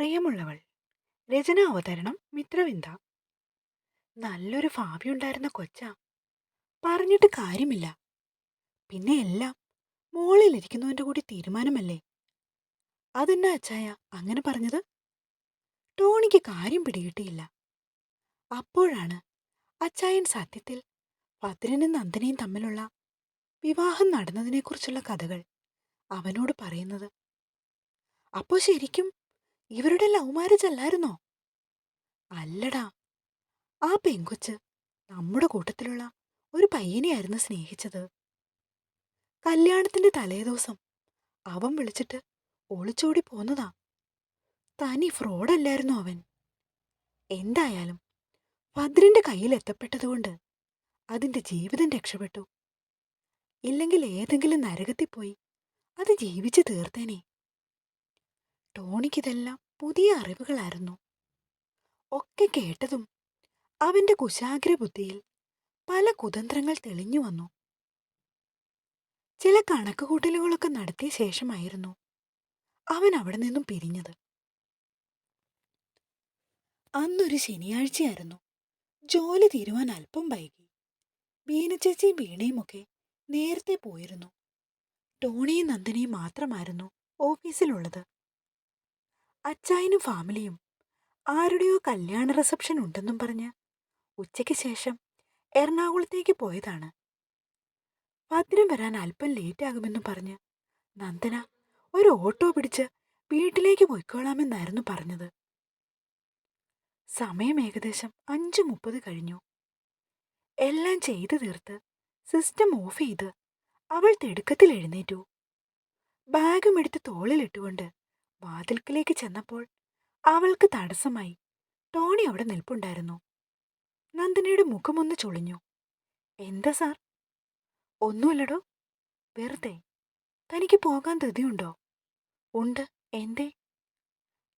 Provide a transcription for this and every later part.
പ്രിയമുള്ളവൾ രചന അവതരണം മിത്രവിന്ദ. നല്ലൊരു ഭാവി ഉണ്ടായിരുന്ന കൊച്ച. പറഞ്ഞിട്ട് കാര്യമില്ല. പിന്നെ എല്ലാം മോളിലിരിക്കുന്നവന്റെ കൂടി തീരുമാനമല്ലേ? അതെന്നാ അച്ചായ അങ്ങനെ പറഞ്ഞത്? ടോണിക്ക് കാര്യം പിടികിട്ടിയില്ല. അപ്പോഴാണ് അച്ചായൻ സത്യത്തിൽ ഭദ്രനും നന്ദനയും തമ്മിലുള്ള വിവാഹം നടന്നതിനെക്കുറിച്ചുള്ള കഥകൾ അവനോട് പറയുന്നത്. അപ്പോൾ ശരിക്കും ഇവരുടെ ലവ് മാരേജ് അല്ലായിരുന്നോ? അല്ലടാ. ആ പെങ്കൊച്ച് നമ്മുടെ കൂട്ടത്തിലുള്ള ഒരു പയ്യനെയായിരുന്നു സ്നേഹിച്ചത്. കല്യാണത്തിന്റെ തലേദിവസം അവൻ വിളിച്ചിട്ട് ഒളിച്ചോടി പോന്നതാ. തനി ഫ്രോഡല്ലായിരുന്നു അവൻ. എന്തായാലും ഭദ്രന്റെ കയ്യിൽ എത്തപ്പെട്ടതുകൊണ്ട് അതിന്റെ ജീവിതം രക്ഷപ്പെട്ടു. ഇല്ലെങ്കിൽ ഏതെങ്കിലും നരകത്തിൽ പോയി അത് ജീവിച്ചു തീർത്തേനെ. ടോണിക്കിതെല്ലാം പുതിയ അറിവുകളായിരുന്നു. ഒക്കെ കേട്ടതും അവന്റെ കുശാഗ്ര ബുദ്ധിയിൽ പല കുതന്ത്രങ്ങൾ തെളിഞ്ഞു വന്നു. ചില കണക്കുകൂട്ടലുകളൊക്കെ നടത്തിയ ശേഷമായിരുന്നു അവൻ അവിടെ നിന്നും പിരിഞ്ഞത്. അന്നൊരു ശനിയാഴ്ചയായിരുന്നു. ജോലി തീരുവാൻ അല്പം വൈകി. ബീനച്ചേച്ചിയും വീണയുമൊക്കെ നേരത്തെ പോയിരുന്നു. ടോണിയും നന്ദനിയും മാത്രമായിരുന്നു ഓഫീസിലുള്ളത്. അച്ചായനും ഫാമിലിയും ആരുടെയോ കല്യാണ റിസപ്ഷൻ ഉണ്ടെന്നും പറഞ്ഞ് ഉച്ചയ്ക്ക് ശേഷം എറണാകുളത്തേക്ക് പോയതാണ്. ഭദ്രം വരാൻ അല്പം ലേറ്റ് ആകുമെന്നും പറഞ്ഞ് നന്ദന ഒരു ഓട്ടോ പിടിച്ച് വീട്ടിലേക്ക് പോയിക്കോളാമെന്നായിരുന്നു പറഞ്ഞത്. സമയം ഏകദേശം അഞ്ചു മുപ്പത് കഴിഞ്ഞു. എല്ലാം ചെയ്തു തീർത്ത് സിസ്റ്റം ഓഫ് ചെയ്ത് അവൾ തിടുക്കത്തിൽ എഴുന്നേറ്റു. ബാഗും എടുത്ത് തോളിലിട്ടുകൊണ്ട് വാതിൽക്കിലേക്ക് ചെന്നപ്പോൾ അവൾക്ക് തടസ്സമായി. ടോണി അവിടെ നിൽപ്പുണ്ടായിരുന്നു. നന്ദിനിയുടെ മുഖമൊന്ന് ചൊളിഞ്ഞു. എന്താ സാർ? ഒന്നുമല്ലടോ. വെറുതെ. തനിക്ക് പോകാൻ ധൃതിയുണ്ടോ? ഉണ്ട്. എന്തേ?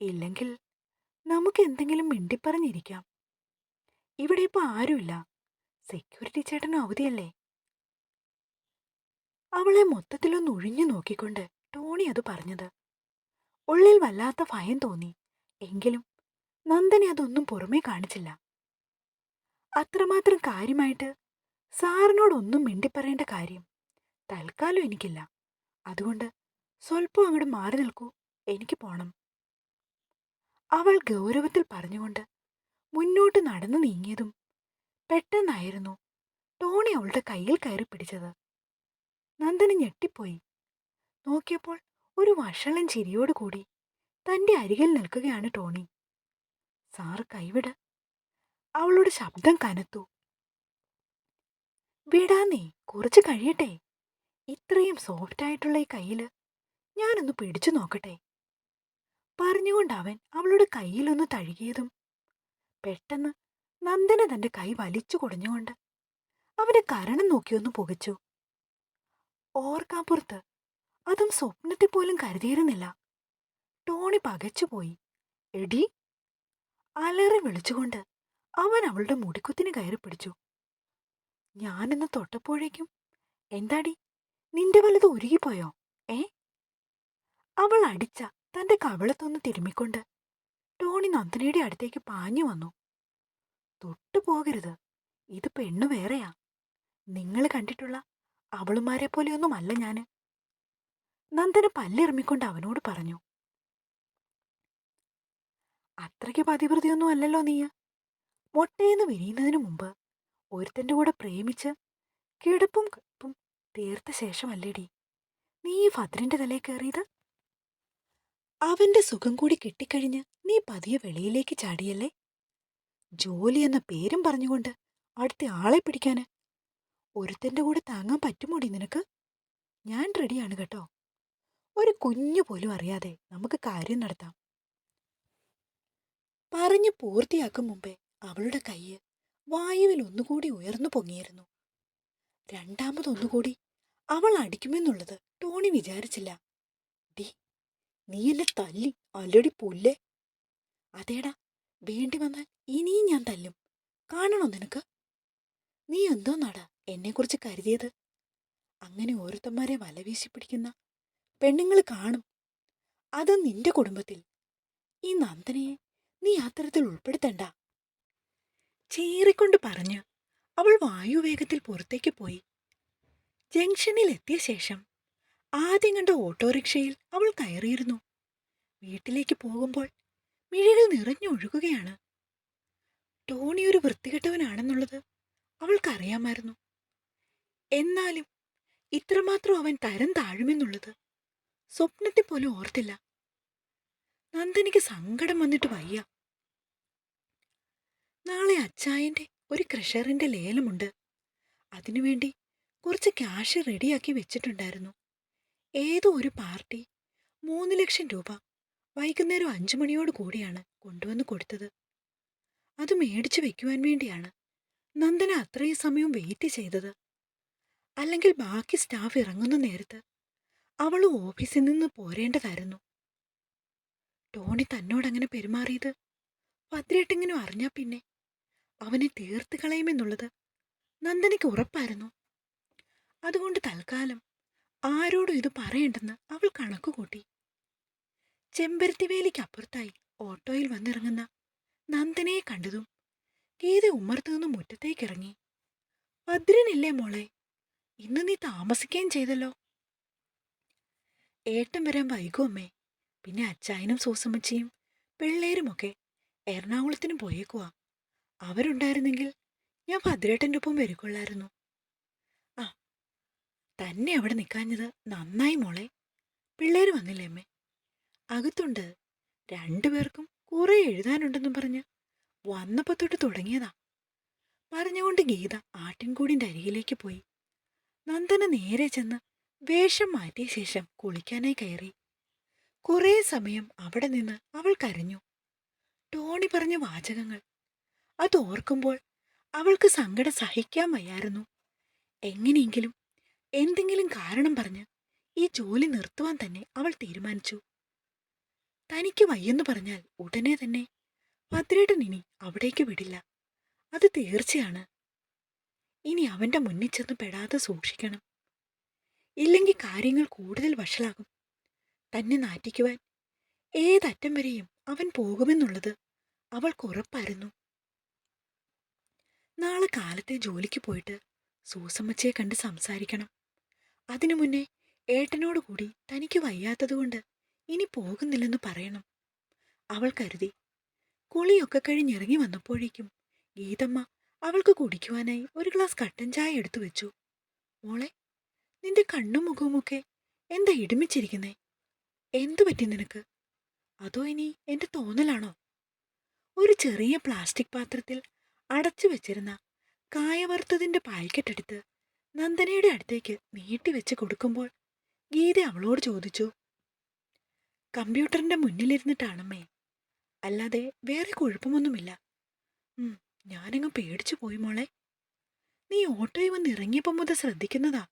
ഇല്ലെങ്കിൽ നമുക്ക് എന്തെങ്കിലും മിണ്ടിപ്പറഞ്ഞിരിക്കാം. ഇവിടെ ഇപ്പൊ ആരുമില്ല. സെക്യൂരിറ്റി ചേട്ടന് അവധിയല്ലേ? അവളെ മൊത്തത്തിലൊന്ന് ഒഴിഞ്ഞു നോക്കിക്കൊണ്ട് ടോണി അത് പറഞ്ഞത് ഉള്ളിൽ വല്ലാത്ത ഭയം തോന്നി. എങ്കിലും നന്ദനെ അതൊന്നും പുറമേ കാണിച്ചില്ല. അത്രമാത്രം കാര്യമായിട്ട് സാറിനോടൊന്നും മിണ്ടിപ്പറയേണ്ട കാര്യം തൽക്കാലം എനിക്കില്ല. അതുകൊണ്ട് സ്വല്പം അങ്ങോട്ട് മാറി നിൽക്കൂ. എനിക്ക് പോണം. അവൾ ഗൗരവത്തിൽ പറഞ്ഞുകൊണ്ട് മുന്നോട്ട് നടന്നു നീങ്ങിയതും പെട്ടെന്നായിരുന്നു ടോണി അവളുടെ കയ്യിൽ കയറി പിടിച്ചത്. നന്ദന് ഞെട്ടിപ്പോയി. നോക്കിയപ്പോൾ ഒരു വഷളൻ ചിരിയോടുകൂടി തന്റെ അരികിൽ നിൽക്കുകയാണ് ടോണി. സാറ് കൈവിട്. അവളുടെ ശബ്ദം കനത്തു. വിടാന്നേ കുറച്ച് കഴിയട്ടെ. ഇത്രയും സോഫ്റ്റ് ആയിട്ടുള്ള ഈ കയ്യിൽ ഞാനൊന്ന് പിടിച്ചു നോക്കട്ടെ. പറഞ്ഞുകൊണ്ട് അവൻ അവളുടെ കയ്യിലൊന്ന് തഴുകിയതും പെട്ടെന്ന് നന്ദന തന്റെ കൈ വലിച്ചു കുടഞ്ഞുകൊണ്ട് അവന്റെ കരണം നോക്കിയൊന്ന് പുകച്ചു. ഓർക്കാപ്പുറത്ത് അതും സ്വപ്നത്തിൽ പോലും കരുതിയിരുന്നില്ല. ടോണി പകച്ചുപോയി. എടി അലറി വിളിച്ചുകൊണ്ട് അവൻ അവളുടെ മുടിക്കുത്തിന് കയറി പിടിച്ചു. ഞാനെന്ന് തൊട്ടപ്പോഴേക്കും എന്താടി നിന്റെ വലുത് ഉരുകിപ്പോയോ ഏ? അവൾ അടിച്ച തന്റെ കവിളത്തൊന്ന് തിരുമ്മിക്കൊണ്ട് ടോണി നന്ദിനിയുടെ അടുത്തേക്ക് പാഞ്ഞു വന്നു. തൊട്ടു പോകരുത് ഇത് പെണ്ണു വേറെയാ. നിങ്ങൾ കണ്ടിട്ടുള്ള അവളുമാരെ പോലെയൊന്നുമല്ല ഞാൻ. നന്ദന പല്ലെറിമിക്കൊണ്ട് അവനോട് പറഞ്ഞു. അത്രയ്ക്ക് പതിവൃതിയൊന്നും അല്ലല്ലോ നീയ. മൊട്ടയെന്ന് വിരിയുന്നതിനു മുമ്പ് ഒരുത്തന്റെ കൂടെ പ്രേമിച്ച് കിടപ്പും കിടപ്പും തീർത്ത ശേഷമല്ലേടി? നീ ഈ ഭദ്രന്റെ തലയിൽ കയറിയത് അവന്റെ സുഖം കൂടി കിട്ടിക്കഴിഞ്ഞ് നീ പതിയെ വെളിയിലേക്ക് ചാടിയല്ലേ? ജോലി എന്ന പേരും പറഞ്ഞുകൊണ്ട് അടുത്ത ആളെ പിടിക്കാന് ഒരുത്തന്റെ കൂടെ താങ്ങാൻ പറ്റുമോടി നിനക്ക്? ഞാൻ റെഡിയാണ് കേട്ടോ. ഒരു കുഞ്ഞു പോലും അറിയാതെ നമുക്ക് കാര്യം നടത്താം. പറഞ്ഞു പൂർത്തിയാക്കും മുമ്പേ അവളുടെ കയ്യ് വായുവിൽ ഒന്നുകൂടി ഉയർന്നു പൊങ്ങിയിരുന്നു. രണ്ടാമതൊന്നുകൂടി അവൾ അടിക്കുമെന്നുള്ളത് ടോണി വിചാരിച്ചില്ല. ഡി നീ എന്നെ തല്ലി അല്ലടി പുല്ലേ. അതേടാ വേണ്ടി വന്നാൽ ഇനിയും ഞാൻ തല്ലും. കാണണോ നിനക്ക്? നീ എന്തോന്നാടാ എന്നെക്കുറിച്ച് കരുതിയത്? അങ്ങനെ ഓരോരുത്തന്മാരെ വലവീശി പിടിക്കുന്ന പെണ്ണുങ്ങൾ കാണും. അത് നിന്റെ കുടുംബത്തിൽ. ഈ നന്ദനയെ നീ അത്തരത്തിൽ ഉൾപ്പെടുത്തണ്ട. ചീറിക്കൊണ്ട് പറഞ്ഞ് അവൾ വായുവേഗത്തിൽ പുറത്തേക്ക് പോയി. ജംഗ്ഷനിൽ എത്തിയ ശേഷം ആദ്യം കണ്ട ഓട്ടോറിക്ഷയിൽ അവൾ കയറിയിരുന്നു. വീട്ടിലേക്ക് പോകുമ്പോൾ മിഴികൾ നിറഞ്ഞൊഴുകുകയാണ് ടോണി ഒരു വൃത്തികെട്ടവനാണെന്നുള്ളത് അവൾക്കറിയാമായിരുന്നു. എന്നാലും ഇത്രമാത്രം അവൻ തരം താഴുമെന്നുള്ളത് സ്വപ്നത്തെ പോലും ഓർത്തില്ല. നന്ദനിക്ക് സങ്കടം വന്നിട്ട് വയ്യ. നാളെ അച്ചായന്റെ ഒരു ക്രഷറിന്റെ ലേലമുണ്ട്. അതിനുവേണ്ടി കുറച്ച് ക്യാഷ് റെഡിയാക്കി വെച്ചിട്ടുണ്ടായിരുന്നു. ഏതോ ഒരു പാർട്ടി മൂന്ന് ലക്ഷം രൂപ വൈകുന്നേരം അഞ്ചു മണിയോട് കൂടിയാണ് കൊണ്ടുവന്ന് കൊടുത്തത്. അത് മേടിച്ചു വെക്കുവാൻ വേണ്ടിയാണ് നന്ദന അത്രയും സമയം വെയിറ്റ് ചെയ്തത്. അല്ലെങ്കിൽ ബാക്കി സ്റ്റാഫ് ഇറങ്ങുന്ന നേരത്ത് അവൾ ഓഫീസിൽ നിന്ന് പോരേണ്ടതായിരുന്നു. ടോണി തന്നോടങ്ങനെ പെരുമാറിയത് ഭദ്രേട്ടെങ്കിലും അറിഞ്ഞാ പിന്നെ. അവനെ തീർത്ത് കളയുമെന്നുള്ളത് നന്ദനയ്ക്ക് ഉറപ്പായിരുന്നു. അതുകൊണ്ട് തൽക്കാലം ആരോടും ഇത് പറയണ്ടെന്ന് അവൾ കണക്കുകൂട്ടി. ചെമ്പരത്തിവേലിക്കപ്പുറത്തായി ഓട്ടോയിൽ വന്നിറങ്ങുന്ന നന്ദനയെ കണ്ടതും ഗീത ഉമ്മർത്തുനിന്ന് മുറ്റത്തേക്കിറങ്ങി. ഭദ്രനില്ലേ മോളെ ഇന്ന് നീ താമസിക്കുകയും ചെയ്തല്ലോ. ഏട്ടൻ വരാൻ വൈകും അമ്മേ. പിന്നെ അച്ചായനും സൂസമ്മച്ചിയും പിള്ളേരുമൊക്കെ എറണാകുളത്തിന് പോയേക്കുവാ. അവരുണ്ടായിരുന്നെങ്കിൽ ഞാൻ ഭദ്രേട്ടന്റെ ഒപ്പം വരികൊള്ളായിരുന്നു ആ തന്നെ അവിടെ നിൽക്കാഞ്ഞത് നന്നായി മോളെ. പിള്ളേർ വന്നില്ലേ അമ്മേ? അകത്തുണ്ട് രണ്ടുപേർക്കും കുറെ എഴുതാനുണ്ടെന്നും പറഞ്ഞ് വന്നപ്പോൾ തൊട്ട് തുടങ്ങിയതാ. പറഞ്ഞുകൊണ്ട് ഗീത ആട്ടിൻകൂടിന്റെ അരികിലേക്ക് പോയി. നന്ദന നേരെ ചെന്ന് വേഷം മാറ്റിയ ശേഷം കുളിക്കാനായി കയറി. കുറേ സമയം അവിടെ നിന്ന് അവൾ കരഞ്ഞു. ടോണി പറഞ്ഞ വാചകങ്ങൾ. അത് ഓർക്കുമ്പോൾ അവൾക്ക് സങ്കടം സഹിക്കാൻ വയ്യായിരുന്നു. എങ്ങനെയെങ്കിലും എന്തെങ്കിലും കാരണം പറഞ്ഞ് ഈ ജോലി നിർത്തുവാൻ തന്നെ അവൾ തീരുമാനിച്ചു. തനിക്ക് വയ്യെന്ന് പറഞ്ഞാൽ ഉടനെ തന്നെ ഭദ്രേട്ടൻ ഇനി അവിടേക്ക് വിടില്ല. അത് തീർച്ചയാണ്. ഇനി അവന്റെ മുന്നിൽ ചെന്ന് പെടാതെ സൂക്ഷിക്കണം. ഇല്ലെങ്കിൽ കാര്യങ്ങൾ കൂടുതൽ വഷളാകും. തന്നെ നാറ്റിക്കുവാൻ ഏതറ്റം വരെയും അവൻ പോകുമെന്നുള്ളത് അവൾക്ക് ഉറപ്പായിരുന്നു. നാളെ കാലത്തെ ജോലിക്ക് പോയിട്ട് സൂസമ്മച്ചയെ കണ്ട് സംസാരിക്കണം. അതിനു മുന്നേ ഏട്ടനോട് കൂടി തനിക്ക് വയ്യാത്തതുകൊണ്ട് ഇനി പോകുന്നില്ലെന്ന് പറയണം. അവൾ കരുതി. കുളിയൊക്കെ കഴിഞ്ഞിറങ്ങി വന്നപ്പോഴേക്കും ഗീതമ്മ അവൾക്ക് കുടിക്കുവാനായി ഒരു ഗ്ലാസ് കട്ടൻ ചായ എടുത്തു വെച്ചു. മോളെ നിന്റെ കണ്ണും മുഖവുമൊക്കെ എന്താ ഇടുമിച്ചിരിക്കുന്നേ? എന്തു പറ്റി നിനക്ക്? അതോ ഇനി എന്റെ തോന്നലാണോ? ഒരു ചെറിയ പ്ലാസ്റ്റിക് പാത്രത്തിൽ അടച്ചു വെച്ചിരുന്ന കായവറുത്തതിന്റെ പായ്ക്കറ്റ് എടുത്ത് നന്ദനയുടെ അടുത്തേക്ക് നീട്ടിവെച്ച് കൊടുക്കുമ്പോൾ ഗീത അവളോട് ചോദിച്ചു കമ്പ്യൂട്ടറിന്റെ മുന്നിലിരുന്നിട്ടാണമ്മേ. അല്ലാതെ വേറെ കുഴപ്പമൊന്നുമില്ല. ഞാനങ്ങ് പേടിച്ചു പോയി മോളെ. നീ ഓട്ടോയിൽ വന്ന് ഇറങ്ങിയപ്പോൾ മുതൽ ശ്രദ്ധിക്കുന്നതാ.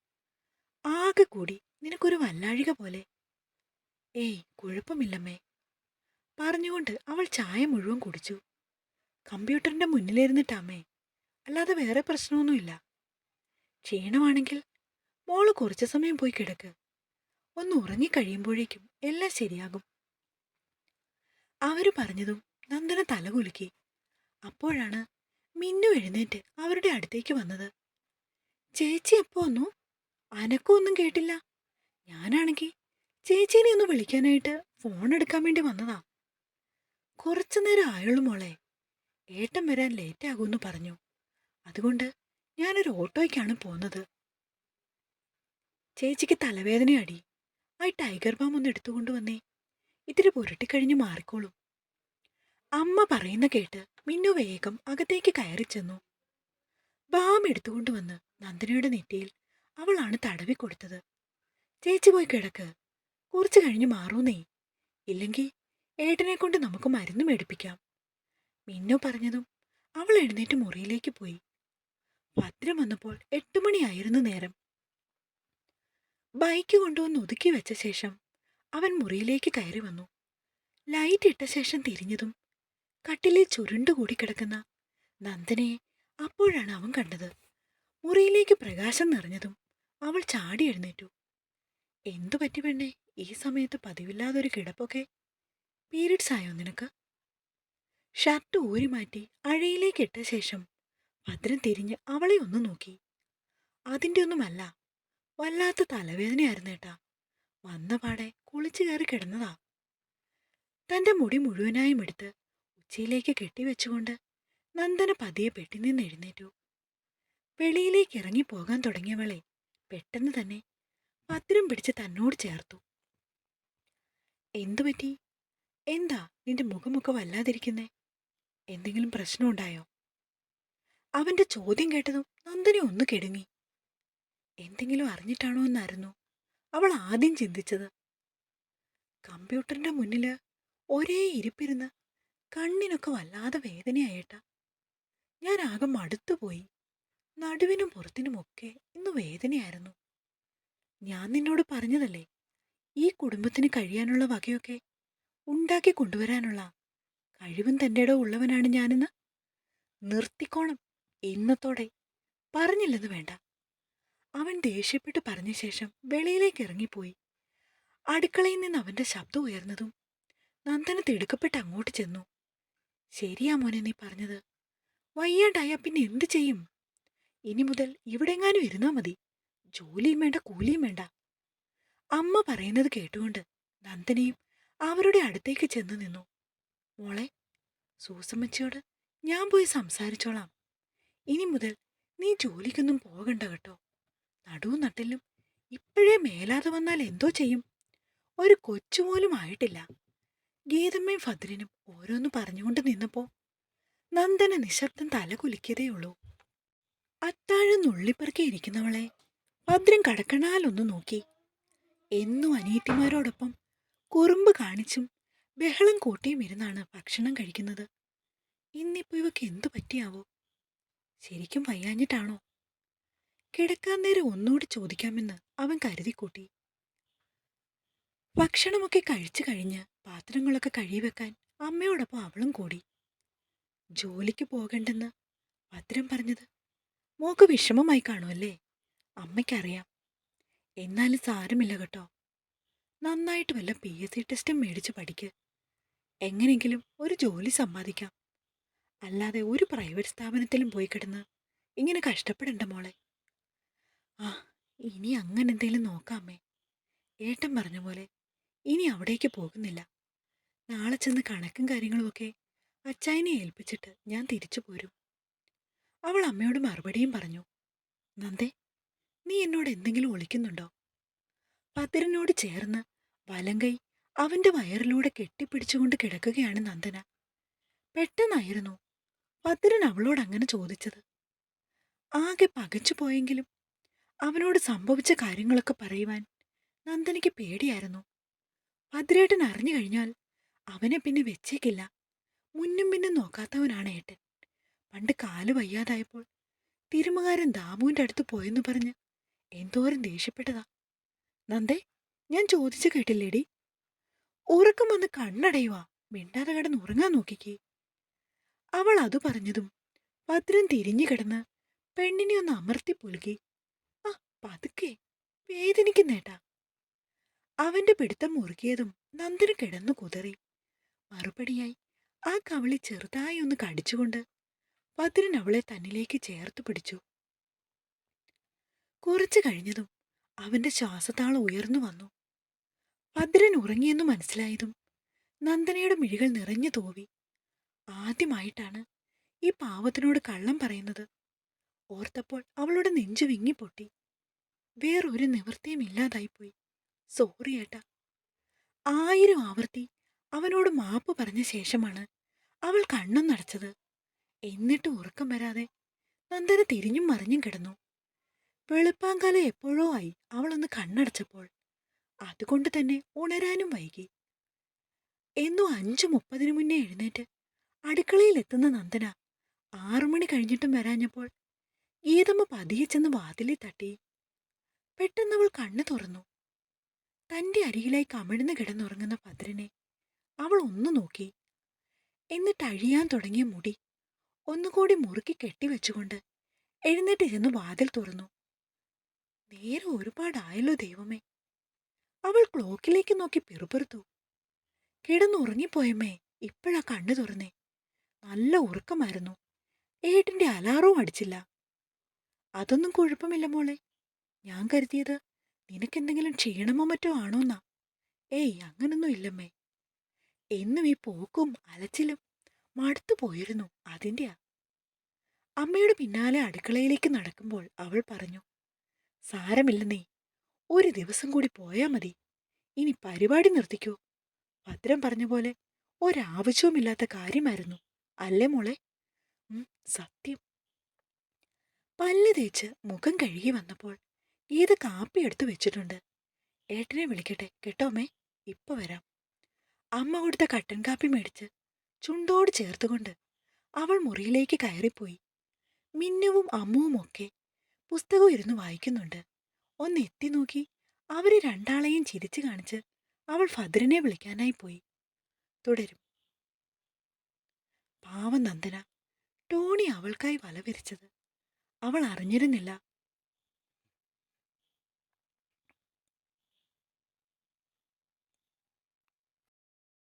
ആകെ കൂടി നിനക്കൊരു വല്ലാഴിക പോലെ. ഏയ് കുഴപ്പമില്ലമ്മേ. പറഞ്ഞുകൊണ്ട് അവൾ ചായ മുഴുവൻ കുടിച്ചു. കമ്പ്യൂട്ടറിന്റെ മുന്നിലിരുന്നിട്ടാമ്മേ അല്ലാതെ വേറെ പ്രശ്നമൊന്നുമില്ല. ക്ഷീണമാണെങ്കിൽ മോൾ കുറച്ചു സമയം പോയി കിടക്ക്. ഒന്ന് ഉറങ്ങിക്കഴിയുമ്പോഴേക്കും എല്ലാം ശരിയാകും. അവർ പറഞ്ഞതും നന്ദന തലകുലുക്കി. അപ്പോഴാണ് മിന്നു എഴുന്നേറ്റ് അവരുടെ അടുത്തേക്ക് വന്നത്. ചേച്ചി എപ്പോ വന്നു? അനക്കം ഒന്നും കേട്ടില്ല. ഞാനാണെങ്കിൽ ചേച്ചീനെ ഒന്ന് വിളിക്കാനായിട്ട് ഫോൺ എടുക്കാൻ വേണ്ടി വന്നതാ. കുറച്ചു നേരം ആയുള്ളൂ മോളെ. ഏട്ടൻ വരാൻ ലേറ്റ് ആകുമെന്ന് പറഞ്ഞു. അതുകൊണ്ട് ഞാനൊരു ഓട്ടോയ്ക്കാണ് പോന്നത്. ചേച്ചിക്ക് തലവേദനയടി. ആ ടൈഗർ ബാം ഒന്ന് എടുത്തുകൊണ്ട് വന്നേ ഇത്തിരി പുരട്ടിക്കഴിഞ്ഞ് മാറിക്കോളും. അമ്മ പറയുന്ന കേട്ട് മിന്നു വേഗം അകത്തേക്ക് കയറി ചെന്നു. ബാം എടുത്തുകൊണ്ട് വന്ന് നന്ദനയുടെ നെറ്റിയിൽ അവളാണ് തടവി കൊടുത്തത്. ചേച്ചി പോയി കിടക്ക്. കുറച്ച് കഴിഞ്ഞ് മാറൂന്നേ. ഇല്ലെങ്കിൽ ഏട്ടനെ കൊണ്ട് നമുക്ക് മരുന്ന് മേടിപ്പിക്കാം. മിന്നു പറഞ്ഞതും അവൾ എഴുന്നേറ്റ് മുറിയിലേക്ക് പോയി. ഭദ്രം വന്നപ്പോൾ എട്ടുമണിയായിരുന്നു നേരം. ബൈക്ക് കൊണ്ടുവന്ന് ഒതുക്കി വെച്ച ശേഷം അവൻ മുറിയിലേക്ക് കയറി വന്നു. ലൈറ്റ് ഇട്ട ശേഷം തിരിഞ്ഞതും കട്ടിലിൽ ചുരുണ്ടുകൂടി കിടക്കുന്ന നന്ദനയെ അപ്പോഴാണ് അവൻ കണ്ടത്. മുറിയിലേക്ക് പ്രകാശം നിറഞ്ഞതും അവൾ ചാടി എഴുന്നേറ്റു. എന്തു പറ്റി പെണ്ണേ? ഈ സമയത്ത് പതിവില്ലാതൊരു കിടപ്പൊക്കെ? പീരീഡ്സ് ആയോ നിനക്ക്? ഷർട്ട് ഊരി മാറ്റി അഴയിലേക്ക് ഇട്ട ശേഷം ഭദ്രൻ തിരിഞ്ഞ് അവളെ ഒന്ന് നോക്കി. അതിന്റെ ഒന്നുമല്ല. വല്ലാത്ത തലവേദനയായിരുന്നു ഏട്ടാ. വന്ന പാടെ കുളിച്ചു കയറി കിടന്നതാ. തന്റെ മുടി മുഴുവനായും എടുത്ത് ഉച്ചയിലേക്ക് കെട്ടിവെച്ചുകൊണ്ട് നന്ദന പതിയെ പെട്ടി നിന്ന് എഴുന്നേറ്റു. വെളിയിലേക്ക് ഇറങ്ങി പോകാൻ തുടങ്ങിയവളെ പെട്ടെന്ന് തന്നെ പത്രം പിടിച്ച് തന്നോട് ചേർത്തു. എന്തു പറ്റി? എന്താ നിന്റെ മുഖമൊക്കെ വല്ലാതിരിക്കുന്നേ? എന്തെങ്കിലും പ്രശ്നമുണ്ടായോ? അവന്റെ ചോദ്യം കേട്ടതും നന്ദനെ ഒന്ന് കെടുങ്ങി. എന്തെങ്കിലും അറിഞ്ഞിട്ടാണോ എന്നായിരുന്നു അവൾ ആദ്യം ചിന്തിച്ചത്. കമ്പ്യൂട്ടറിന്റെ മുന്നിൽ ഒരേ ഇരിപ്പിരുന്ന് കണ്ണിനൊക്കെ വല്ലാതെ വേദനയായേട്ടാ. ഞാൻ ആകെ മടുത്തുപോയി. നടുവിനും പുറത്തിനുമൊക്കെ ഇന്ന് വേദനയായിരുന്നു. ഞാൻ നിന്നോട് പറഞ്ഞതല്ലേ ഈ കുടുംബത്തിന് കഴിയാനുള്ള വകയൊക്കെ ഉണ്ടാക്കി കൊണ്ടുവരാനുള്ള കഴിവും തന്റെ ഉള്ളവനാണ് ഞാനെന്ന് നിർത്തിക്കോണം. ഇന്നത്തോടെ പറഞ്ഞില്ലെന്ന് വേണ്ട. അവൻ ദേഷ്യപ്പെട്ട് പറഞ്ഞ ശേഷം വെളിയിലേക്ക് ഇറങ്ങിപ്പോയി. അടുക്കളയിൽ നിന്ന് അവന്റെ ശബ്ദം ഉയർന്നതും നന്ദന തിടുക്കപ്പെട്ട് അങ്ങോട്ട് ചെന്നു. ശരിയാ മോനെ നീ പറഞ്ഞത്. വയ്യാണ്ടായ പിന്നെ എന്ത് ചെയ്യും? ഇനി മുതൽ ഇവിടെങ്ങാനും ഇരുന്നാ മതി. ജോലിയും വേണ്ട കൂലിയും വേണ്ട. അമ്മ പറയുന്നത് കേട്ടുകൊണ്ട് നന്ദനയും അവരുടെ അടുത്തേക്ക് ചെന്ന് നിന്നു. മോളെ സൂസമ്മച്ചിയോട് ഞാൻ പോയി സംസാരിച്ചോളാം. ഇനി മുതൽ നീ ജോലിക്കൊന്നും പോകണ്ട കേട്ടോ. നടുവും നട്ടിലും ഇപ്പോഴേ മേലാതെ വന്നാൽ എന്തോ ചെയ്യും. ഒരു കൊച്ചുപോലും ആയിട്ടില്ല. ഗീതമ്മയും ഫദ്രനും ഓരോന്ന് പറഞ്ഞുകൊണ്ട് നിന്നപ്പോ നന്ദന നിശബ്ദം തല കുലിക്കതേയുള്ളൂ അത്താഴം നുള്ളിപ്പെറുക്കി ഇരിക്കുന്നവളെ. ഭദ്രം കടക്കണാലൊന്നു നോക്കി. എന്നും അനിയത്തിമാരോടൊപ്പം കുറുമ്പ് കാണിച്ചും ബഹളം കൂട്ടിയും ഇരുന്നാണ് ഭക്ഷണം കഴിക്കുന്നത്. ഇന്നിപ്പോ ഇവക്ക് എന്തു പറ്റിയാവോ? ശരിക്കും വയ്യാഞ്ഞിട്ടാണോ? കിടക്കാൻ നേരം ഒന്നുകൂടി ചോദിക്കാമെന്ന് അവൻ കരുതിക്കൂട്ടി. ഭക്ഷണമൊക്കെ കഴിച്ചു കഴിഞ്ഞ് പാത്രങ്ങളൊക്കെ കഴുകിവെക്കാൻ അമ്മയോടൊപ്പം അവളും കൂടി. ജോലിക്ക് പോകണ്ടെന്ന് ഭദ്രം പറഞ്ഞത് മോക്ക് വിഷമമായി കാണുമല്ലേ അമ്മയ്ക്കറിയാം. എന്നാലും സാരമില്ല കേട്ടോ. നന്നായിട്ട് വല്ല പി എസ് സി ടെസ്റ്റും മേടിച്ച് പഠിക്ക്. എങ്ങനെയെങ്കിലും ഒരു ജോലി സമ്പാദിക്കാം. അല്ലാതെ ഒരു പ്രൈവറ്റ് സ്ഥാപനത്തിലും പോയി കിടന്ന് ഇങ്ങനെ കഷ്ടപ്പെടണ്ട മോളെ. ആ ഇനി അങ്ങനെ എന്തെങ്കിലും നോക്കാമേ ഏട്ടൻ പറഞ്ഞ പോലെ ഇനി അവിടേക്ക് പോകുന്നില്ല. നാളെ ചെന്ന് കണക്കും കാര്യങ്ങളുമൊക്കെ അച്ചായനെ ഏൽപ്പിച്ചിട്ട് ഞാൻ തിരിച്ചു പോരും. അവൾ അമ്മയോട് മറുപടിയും പറഞ്ഞു നന്ദേ നീ എന്നോട് എന്തെങ്കിലും ഒളിക്കുന്നുണ്ടോ? ഭദ്രനോട് ചേർന്ന് വലങ്കൈ അവന്റെ വയറിലൂടെ കെട്ടിപ്പിടിച്ചുകൊണ്ട് കിടക്കുകയാണ് നന്ദന. പെട്ടെന്നായിരുന്നു ഭദ്രൻ അവളോട് അങ്ങനെ ചോദിച്ചത്. ആകെ പകച്ചു പോയെങ്കിലും അവനോട് സംഭവിച്ച കാര്യങ്ങളൊക്കെ പറയുവാൻ നന്ദനയ്ക്ക് പേടിയായിരുന്നു. ഭദ്രേട്ടൻ അറിഞ്ഞു കഴിഞ്ഞാൽ അവനെ പിന്നെ വെച്ചേക്കില്ല. മുന്നും പിന്നും നോക്കാത്തവനാണ് ഏട്ടൻ. പണ്ട് കാൽ വയ്യാതായപ്പോൾ തിരുമുകാരൻ ദാമുവിന്റെ അടുത്ത് പോയെന്ന് പറഞ്ഞ് എന്തോരം ദേഷ്യപ്പെട്ടതാ. നന്ദേ ഞാൻ ചോദിച്ചു കേട്ടില്ലേടി? ഉറക്കം വന്ന് കണ്ണടയുവാ. മിണ്ടാതെ കിടന്ന് ഉറങ്ങാൻ നോക്കിക്കേ. അവൾ അത് പറഞ്ഞതും ഭദ്രൻ തിരിഞ്ഞു കിടന്ന് പെണ്ണിനെ ഒന്ന് അമർത്തി പുലുകി ആ പതുക്കെ. വേദനിക്കുന്നേട്ടാ. അവന്റെ പിടുത്തം മുറുകിയതും നന്ദന് കിടന്നു കുതറി. മറുപടിയായി ആ കവളി ചെറുതായി ഒന്ന് കടിച്ചുകൊണ്ട് ഭദ്രൻ അവളെ തന്നിലേക്ക് ചേർത്ത് പിടിച്ചു. കുറച്ചു കഴിഞ്ഞതും അവന്റെ ശ്വാസത്താളം ഉയർന്നു വന്നു. ഭദ്രൻ ഉറങ്ങിയെന്ന് മനസ്സിലായതും നന്ദനയുടെ മിഴികൾ നിറഞ്ഞു തോവി ആദ്യമായിട്ടാണ് ഈ പാവത്തിനോട് കള്ളം പറയുന്നത്. ഓർത്തപ്പോൾ അവളുടെ നെഞ്ചു വിങ്ങിപ്പൊട്ടി. വേറൊരു നിവൃത്തിയും ഇല്ലാതായിപ്പോയി. സോറി ഏട്ടാ. ആയിരം ആവർത്തി അവനോട് മാപ്പ് പറഞ്ഞ ശേഷമാണ് അവൾ കണ്ണും നടച്ചത്. എന്നിട്ട് ഉറക്കം വരാതെ നന്ദന തിരിഞ്ഞും മറിഞ്ഞും കിടന്നു. വെളുപ്പാങ്കാലം എപ്പോഴോ ആയി അവളൊന്ന് കണ്ണടച്ചപ്പോൾ അതുകൊണ്ട് തന്നെ ഉണരാനും വൈകി. എന്നും അഞ്ചു മുപ്പതിനു മുന്നേ എഴുന്നേറ്റ് അടുക്കളയിൽ എത്തുന്ന നന്ദന ആറുമണി കഴിഞ്ഞിട്ടും വരാഞ്ഞപ്പോൾ ഗീതമ്മ പതിയെ ചെന്ന് വാതിലിൽ തട്ടി. പെട്ടെന്ന് അവൾ കണ്ണു തുറന്നു. തന്റെ അരികിലായി കമിഴ്ന്ന് കിടന്നുറങ്ങുന്ന ഭദ്രനെ അവൾ ഒന്നു നോക്കി. എന്നിട്ട് അഴിയാൻ തുടങ്ങിയ മുടി ഒന്നുകൂടി മുറുക്കി കെട്ടിവെച്ചുകൊണ്ട് എഴുന്നേറ്റ് ചെന്ന് വാതിൽ തുറന്നു. നേരെ ഒരുപാടായല്ലോ ദൈവമേ. അവൾ ക്ലോക്കിലേക്ക് നോക്കി പിറുപിറുത്തു. കിടന്നുറങ്ങിപ്പോയമ്മേ ഇപ്പോഴാ കണ്ണു തുറന്നേ. നല്ല ഉറക്കമായിരുന്നു. ഏട്ടിന്റെ അലാറവും അടിച്ചില്ല. അതൊന്നും കുഴപ്പമില്ല മോളെ. ഞാൻ കരുതിയത് നിനക്കെന്തെങ്കിലും ക്ഷീണമോ മറ്റോ ആണോന്നാ. ഏയ് അങ്ങനൊന്നും ഇല്ലമ്മേ. എന്നും ഈ പോക്കും അലച്ചിലും മടുത്തു പോയിരുന്നു അതിന്റെയാ അമ്മയുടെ പിന്നാലെ അടുക്കളയിലേക്ക് നടക്കുമ്പോൾ അവൾ പറഞ്ഞു സാരമില്ലെന്നേ ഒരു ദിവസം കൂടി പോയാൽ മതി. ഇനി പരിപാടി നിർത്തിക്കോ. ഭദ്രം പറഞ്ഞ പോലെ ഒരാവശ്യവുമില്ലാത്ത കാര്യമായിരുന്നു അല്ലേ മോളെ? സത്യം. പല്ല് തേച്ച് മുഖം കഴുകി വന്നപ്പോൾ ഏത് കാപ്പി എടുത്തു വെച്ചിട്ടുണ്ട്? ഏട്ടനെ വിളിക്കട്ടെ കേട്ടോമേ ഇപ്പൊ വരാം. അമ്മ കൊടുത്ത കട്ടൻ കാപ്പി മേടിച്ച് ചുണ്ടോട് ചേർത്തുകൊണ്ട് അവൾ മുറിയിലേക്ക് കയറിപ്പോയി. മിന്നുവും അമ്മുവും ഒക്കെ പുസ്തകം ഇരുന്ന് വായിക്കുന്നുണ്ട്. ഒന്ന് എത്തി നോക്കി അവരെ രണ്ടാളെയും ചിരിച്ചു കാണിച്ച് അവൾ ഫദറിനെ വിളിക്കാനായി പോയി. തുടരും. പാവം നന്ദന ടോണി അവൾക്കായി വല വിരിച്ചത് അവൾ അറിഞ്ഞിരുന്നില്ല